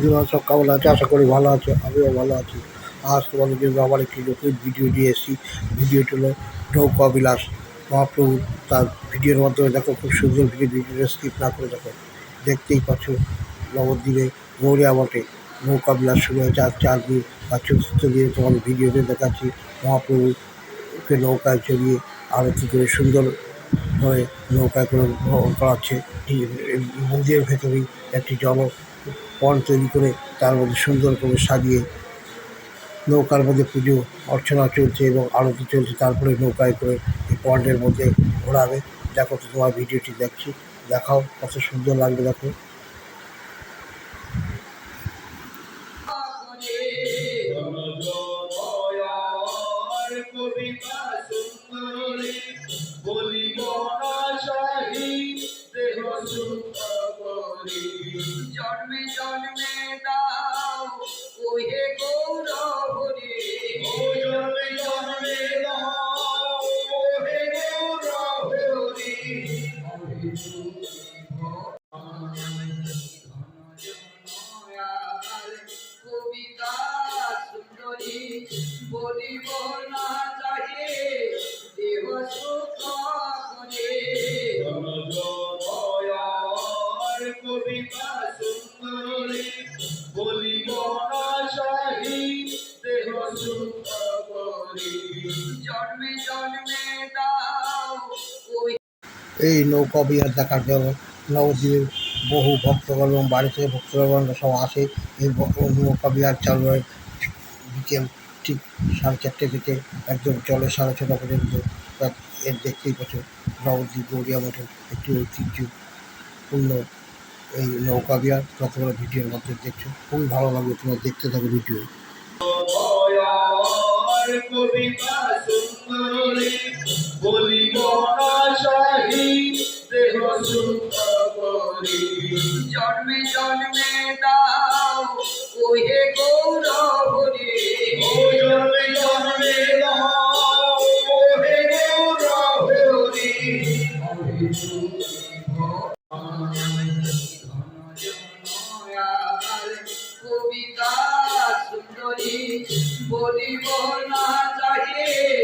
বন্ধুরা, সব কেমন আছে? আশা করি ভালো আছে, আমিও ভালো আছি। আজ তোমাদের জন্য আবার একটি নতুন ভিডিও নিয়ে এসেছি। ভিডিওটি হলো নৌকা বিলাস, মহাপ্রভু তার ভিডিওর মাধ্যমে দেখো, খুব সুন্দর ভিডিও ভিডিওটা স্কিপ না করে দেখো, দেখতেই পাচ্ছ নবদ্বীপে গৌরিয়া মঠে নৌকা বিলাস শুরু হয়েছে। আর চার দিন বা চতুর্থ দিয়ে তোমাদের ভিডিওতে দেখাচ্ছি মহাপ্রভুকে নৌকায় চড়িয়ে আরতি করে সুন্দর ভাবে নৌকায় করে ভ্রমণ করাচ্ছে। মন্দিরের ভেতরেই একটি জল পণ তৈরি করে তার মধ্যে সুন্দর করে সাজিয়ে নৌকার মধ্যে পুজো, অর্চনা চলছে এবং আরতি চলছে। তারপরে নৌকায় করে এই পন্ডের মধ্যে ঘোরাবে। দেখো তো তোমার ভিডিওটি দেখছি। দেখাও, কত সুন্দর লাগবে দেখো। জনজনয়ার কবিতা সুন্দরী বলিব না শাহী দেহ কবিতা সুন্দরী বলিব না চাহে দেহ সুখ করে জন্মে জন্মে এই নৌকা বিহার দেখার জন্য নবদ্বীপের বহু ভক্তগণ এবং বাড়ি থেকে ভক্তগণ সব আসে, এই নৌকা বিহার চালু হয় বিকেল ঠিক সাড়ে চারটে থেকে। একদম চলে সাড়ে ছটা পর্যন্ত এর দেখতেই পাচ্ছ নবদ্বীপ গৌরিয়া মঠের একটি ঐতিহ্যপূর্ণ এই নৌকা বিহার যতগুলো ভিডিওর মধ্যে দেখছ। খুবই ভালো লাগবে তোমার দেখতে থাকো ভিডিও। কবিতা সুন্দরী বলিব না জন্মে জন্মে দাও ওহে জন্মে জন্মে দাও গৌরহরি কবিতা সুন্দরী বলিব না চাহে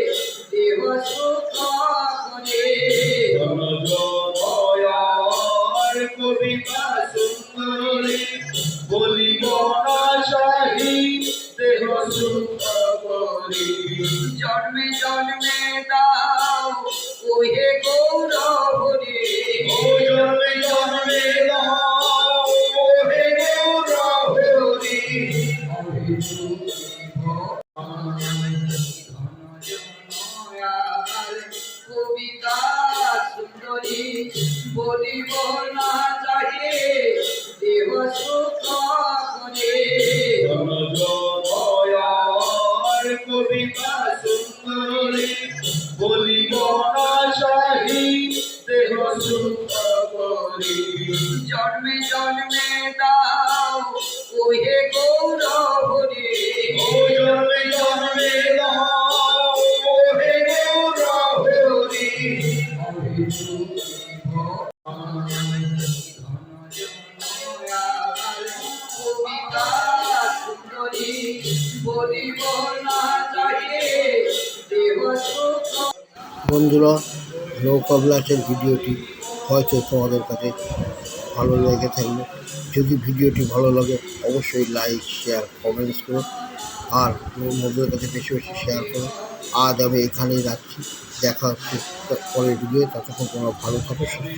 কবিতা সুন্দরী বলিব না চাহে দেহ সুখ করে জনজনয়ার কবিতা সুন্দরী বলিব না শাহী দেহ সুন্দরী জন্মে জন্মে দাও ওহে বন্ধুরা নৌকা বিলাসের ভিডিওটি হয়তো তোমাদের কাছে ভালো লেগে থাকবে যদি ভিডিওটি ভালো লাগে, অবশ্যই লাইক শেয়ার কমেন্টস করো। আর বন্ধুদের কাছে বেশি বেশি শেয়ার করো। আজ আমি এখানেই রাখছি। দেখা হচ্ছে পরের ভিডিও ততক্ষণ তোমরা ভালো থাকো সুস্থ